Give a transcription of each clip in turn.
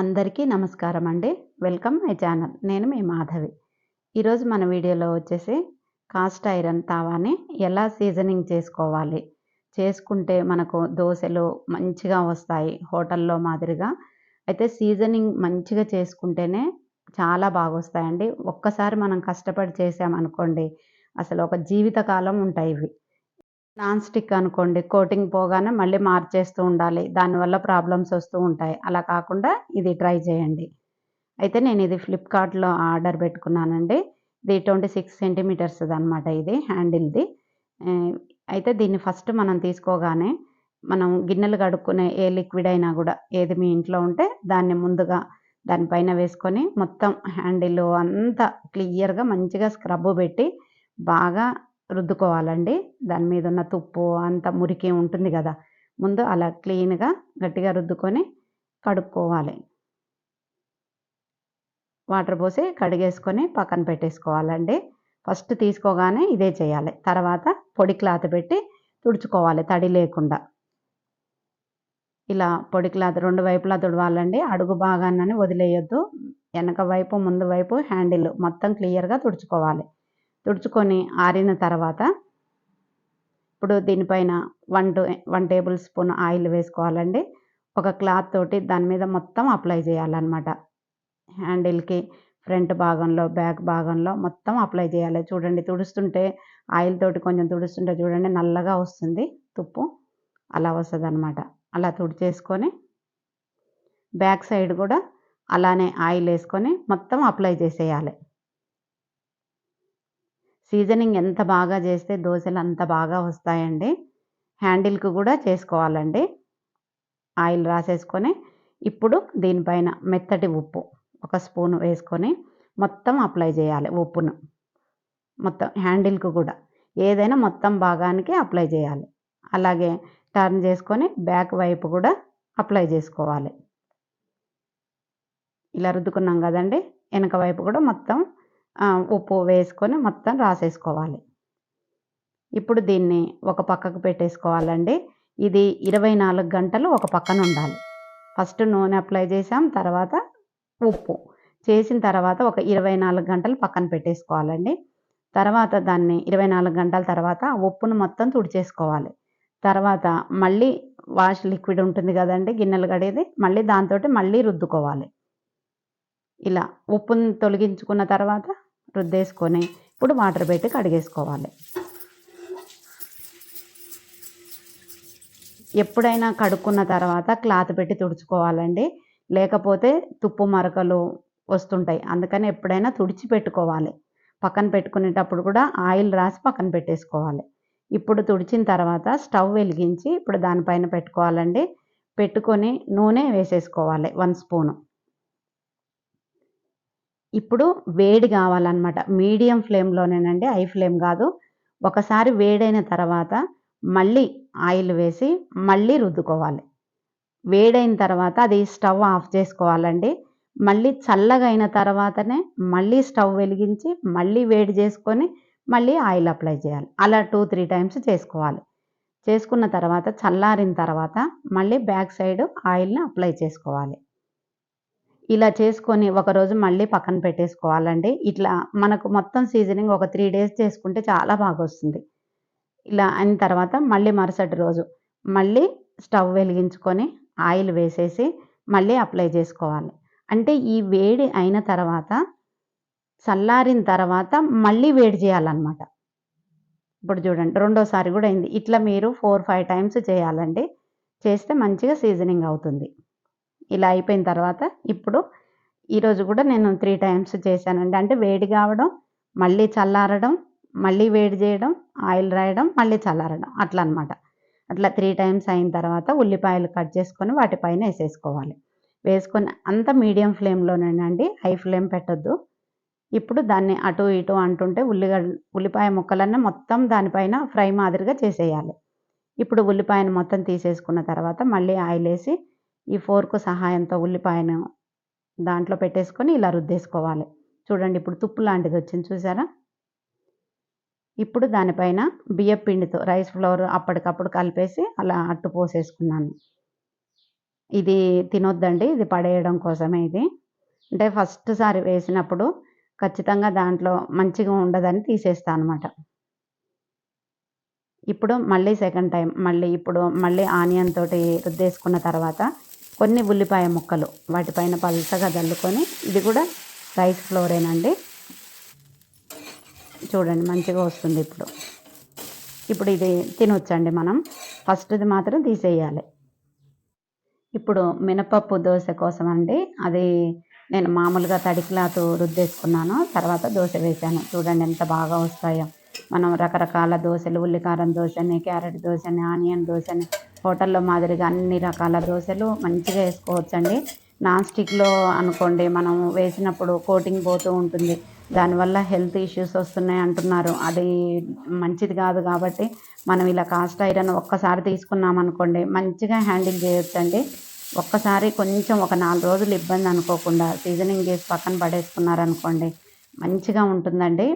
అందరికీ నమస్కారం అండి. Welcome my channel. నేను మీ మాధవి. ఈరోజు మన వీడియోలో వచ్చేసి కాస్ట్ ఐరన్ తావాని ఎలా సీజనింగ్ చేసుకోవాలి? చేసుకుంటే మనకు దోశలు మంచిగా వస్తాయి హోటల్లో మాదిరిగా. అయితే సీజనింగ్ మంచిగా చేసుకుంటేనే చాలా బాగా వస్తాయండి ఒక్కసారి మనం కష్టపడి చేసామనుకోండి అసలు ఒక జీవితకాలం ఉంటాయి ఇవి. నాన్ స్టిక్ అనుకోండి కోటింగ్ పోగానే మళ్ళీ మార్చేస్తూ ఉండాలి. దానివల్ల ప్రాబ్లమ్స్ వస్తూ ఉంటాయి. అలా కాకుండా ఇది ట్రై చేయండి. అయితే నేను ఇది ఫ్లిప్కార్ట్లో ఆర్డర్ పెట్టుకున్నానండి. ఇది ట్వంటీ సిక్స్ సెంటీమీటర్స్ అనమాట ఇది హ్యాండిల్ది అయితే దీన్ని ఫస్ట్ మనం తీసుకోగానే మనం గిన్నెలు కడుక్కునే ఏ లిక్విడ్ అయినా కూడా ఏది మీ ఇంట్లో ఉంటే దాన్ని ముందుగా దానిపైన వేసుకొని మొత్తం హ్యాండిల్ అంతా క్లియర్గా మంచిగా స్క్రబ్ పెట్టి బాగా రుద్దుకోవాలండి. దాని మీద ఉన్న తుప్పు అంత మురికి ఉంటుంది కదా. ముందు అలా క్లీన్గా గట్టిగా రుద్దుకొని కడుక్కోవాలి. వాటర్ పోసి కడిగేసుకొని పక్కన పెట్టేసుకోవాలండి. ఫస్ట్ తీసుకోగానే ఇదే చేయాలి. తర్వాత పొడి క్లాత్ పెట్టి తుడుచుకోవాలి తడి లేకుండా. ఇలా పొడి క్లాత్ రెండు వైపులా తుడవాలండి. అడుగు భాగాన్ని వదిలేయొద్దు. వెనక వైపు ముందు వైపు హ్యాండిల్ మొత్తం క్లియర్గా తుడుచుకోవాలి. తుడుచుకొని ఆరిన తర్వాత ఇప్పుడు దీనిపైన one to one tablespoon oil వేసుకోవాలండి. ఒక క్లాత్ తోటి దాని మీద మొత్తం అప్లై చేయాలన్నమాట. హ్యాండిల్కి ఫ్రంట్ భాగంలో బ్యాక్ భాగంలో మొత్తం అప్లై చేయాలి. చూడండి తుడుస్తుంటే ఆయిల్ తోటి కొంచెం తుడుస్తుంటే చూడండి నల్లగా వస్తుంది తుప్పు. అలా వస్తుంది అనమాట అలా తుడిచేసుకొని బ్యాక్ సైడ్ కూడా అలానే ఆయిల్ వేసుకొని మొత్తం అప్లై చేసేయాలి. సీజనింగ్ ఎంత బాగా చేస్తే దోశలు అంత బాగా వస్తాయండి. హ్యాండిల్కి కూడా చేసుకోవాలండి. ఆయిల్ రాసేసుకొని ఇప్పుడు దీనిపైన మెత్తటి ఉప్పు ఒక స్పూన్ వేసుకొని మొత్తం అప్లై చేయాలి ఉప్పును. మొత్తం హ్యాండిల్కు కూడా ఏదైనా మొత్తం భాగానికి అప్లై చేయాలి. అలాగే టర్న్ చేసుకొని బ్యాక్ వైపు కూడా అప్లై చేసుకోవాలి. ఇలా రుద్దుకున్నాం కదండి. వెనక వైపు కూడా మొత్తం ఉప్పు వేసుకొని మొత్తం రాసేసుకోవాలి. ఇప్పుడు దీన్ని ఒక పక్కకు పెట్టేసుకోవాలండి. ఇది ఇరవై నాలుగు గంటలు ఒక పక్కన ఉండాలి. ఫస్ట్ నూనె అప్లై చేసాం తర్వాత ఉప్పు. చేసిన తర్వాత ఒక ఇరవై నాలుగు గంటలు పక్కన పెట్టేసుకోవాలండి. తర్వాత దాన్ని ఇరవై నాలుగు గంటల తర్వాత ఉప్పును మొత్తం తుడిచేసుకోవాలి. తర్వాత మళ్ళీ వాష్ లిక్విడ్ ఉంటుంది కదండి గిన్నెలు కడేది మళ్ళీ దాంతో మళ్ళీ రుద్దుకోవాలి. ఇలా ఉప్పును తొలగించుకున్న తర్వాత రుద్దేసుకొని ఇప్పుడు వాటర్ పెట్టి కడిగేసుకోవాలి. ఎప్పుడైనా కడుక్కున్న తర్వాత క్లాత్ పెట్టి తుడుచుకోవాలండి. లేకపోతే తుప్పు మరకలు వస్తుంటాయి. అందుకని ఎప్పుడైనా తుడిచి పెట్టుకోవాలి. పక్కన పెట్టుకునేటప్పుడు కూడా ఆయిల్ రాసి పక్కన పెట్టేసుకోవాలి. ఇప్పుడు తుడిచిన తర్వాత స్టవ్ వెలిగించి ఇప్పుడు దానిపైన పెట్టుకోవాలండి. పెట్టుకొని నూనె వేసేసుకోవాలి వన్ స్పూను. ఇప్పుడు వేడి కావాలన్నమాట. మీడియం ఫ్లేమ్లోనేనండి హై ఫ్లేమ్ కాదు. ఒకసారి వేడైన తర్వాత మళ్ళీ ఆయిల్ వేసి మళ్ళీ రుద్దుకోవాలి. వేడైన తర్వాత అది స్టవ్ ఆఫ్ చేసుకోవాలండి. మళ్ళీ చల్లగా అయిన తర్వాతనే మళ్ళీ స్టవ్ వెలిగించి మళ్ళీ వేడి చేసుకొని మళ్ళీ ఆయిల్ అప్లై చేయాలి. అలా టూ త్రీ టైమ్స్ చేసుకోవాలి. చేసుకున్న తర్వాత చల్లారిన తర్వాత మళ్ళీ బ్యాక్ సైడ్ ఆయిల్ని అప్లై చేసుకోవాలి. ఇలా చేసుకొని ఒకరోజు మళ్ళీ పక్కన పెట్టేసుకోవాలండి. ఇట్లా మనకు మొత్తం సీజనింగ్ ఒక త్రీ డేస్ చేసుకుంటే చాలా బాగా వస్తుంది. ఇలా అయిన తర్వాత మళ్ళీ మరుసటి రోజు మళ్ళీ స్టవ్ వెలిగించుకొని ఆయిల్ వేసేసి మళ్ళీ అప్లై చేసుకోవాలి. అంటే ఈ వేడి అయిన తర్వాత చల్లారిన తర్వాత మళ్ళీ వేడి చేయాలన్నమాట. ఇప్పుడు చూడండి రెండోసారి కూడా అయింది. ఇట్లా మీరు ఫోర్ ఫైవ్ టైమ్స్ చేయాలండి. చేస్తే మంచిగా సీజనింగ్ అవుతుంది. ఇలా అయిపోయిన తర్వాత ఇప్పుడు ఈరోజు కూడా నేను త్రీ టైమ్స్ చేశానండి. అంటే వేడి కావడం మళ్ళీ చల్లారడం మళ్ళీ వేడి చేయడం ఆయిల్ రాయడం మళ్ళీ చల్లారడం అట్లా అనమాట అట్లా త్రీ టైమ్స్ అయిన తర్వాత ఉల్లిపాయలు కట్ చేసుకొని వాటిపైన వేసేసుకోవాలి. వేసుకొని అంత మీడియం ఫ్లేమ్లోనేనండి హై ఫ్లేమ్ పెట్టొద్దు. ఇప్పుడు దాన్ని అటు ఇటు అంటుంటే ఉల్లిగడ్డ ఉల్లిపాయ ముక్కలన్నీ మొత్తం దానిపైన ఫ్రై మాదిరిగా చేసేయాలి. ఇప్పుడు ఉల్లిపాయను మొత్తం తీసేసుకున్న తర్వాత మళ్ళీ ఆయిల్ వేసి ఈ ఫోర్క్ సహాయంతో ఉల్లిపాయను దాంట్లో పెట్టేసుకొని ఇలా రుద్దేసుకోవాలి. చూడండి ఇప్పుడు తుప్పు లాంటిది వచ్చింది చూసారా? ఇప్పుడు దానిపైన బియ్యం పిండితో రైస్ ఫ్లోర్ అప్పటికప్పుడు కలిపేసి అలా అట్టు పోసేసుకున్నాను. ఇది తినొద్దండి ఇది పడేయడం కోసమే ఇది. అంటే ఫస్ట్ సారి వేసినప్పుడు ఖచ్చితంగా దాంట్లో మంచిగా ఉండదని తీసేస్తా అనమాట ఇప్పుడు మళ్ళీ సెకండ్ టైం మళ్ళీ ఇప్పుడు మళ్ళీ ఆనియన్ తోటి రుద్దేసుకున్న తర్వాత కొన్ని ఉల్లిపాయ ముక్కలు వాటిపైన పలసగా చల్లుకొని ఇది కూడా రైస్ ఫ్లోరేనండి చూడండి మంచిగా వస్తుంది ఇప్పుడు. ఇప్పుడు ఇది తినొచ్చండి మనం. ఫస్ట్ది మాత్రం తీసేయాలి. ఇప్పుడు మినపప్పు దోశ కోసం అండి అది నేను మామూలుగా తడి క్లాత్ రుద్దేసుకున్నాను. తర్వాత దోశ వేసాను చూడండి ఎంత బాగా వస్తాయో. మనం రకరకాల దోశలు ఉల్లికారం దోశని క్యారెట్ దోశని ఆనియన్ దోశని హోటల్లో మాదిరిగా అన్ని రకాల దోశలు మంచిగా వేసుకోవచ్చండి. నాన్ స్టిక్లో అనుకోండి మనం వేసినప్పుడు కోటింగ్ పోతూ ఉంటుంది. దానివల్ల హెల్త్ ఇష్యూస్ వస్తున్నాయి అంటున్నారు. అది మంచిది కాదు కాబట్టి మనం ఇలా కాస్ట్ ఐరన్ ఒక్కసారి తీసుకున్నాం అనుకోండి మంచిగా హ్యాండిల్ చేయొచ్చండి. ఒక్కసారి కొంచెం ఒక నాలుగు రోజులు ఇబ్బంది అనుకోకుండా సీజనింగ్ చేసి పక్కన పడేసుకున్నారనుకోండి మంచిగా ఉంటుందండి.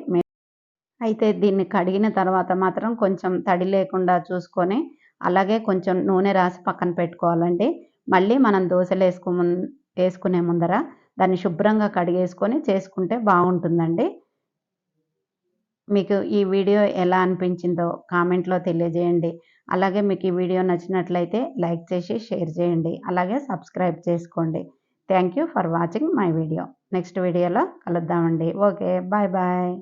అయితే దీన్ని కడిగిన తర్వాత మాత్రం కొంచెం తడి లేకుండా చూసుకొని అలాగే కొంచెం నూనె రాసి పక్కన పెట్టుకోవాలండి. మళ్ళీ మనం దోశలు వేసుకో వేసుకునే ముందర దాన్ని శుభ్రంగా కడిగేసుకొని చేసుకుంటే బాగుంటుందండి. మీకు ఈ వీడియో ఎలా అనిపించిందో కామెంట్లో తెలియజేయండి. అలాగే మీకు ఈ వీడియో నచ్చినట్లయితే లైక్ చేసి షేర్ చేయండి. అలాగే సబ్స్క్రైబ్ చేసుకోండి. Thank you for watching my video. Next వీడియోలో కలుద్దామండి. Okay bye bye.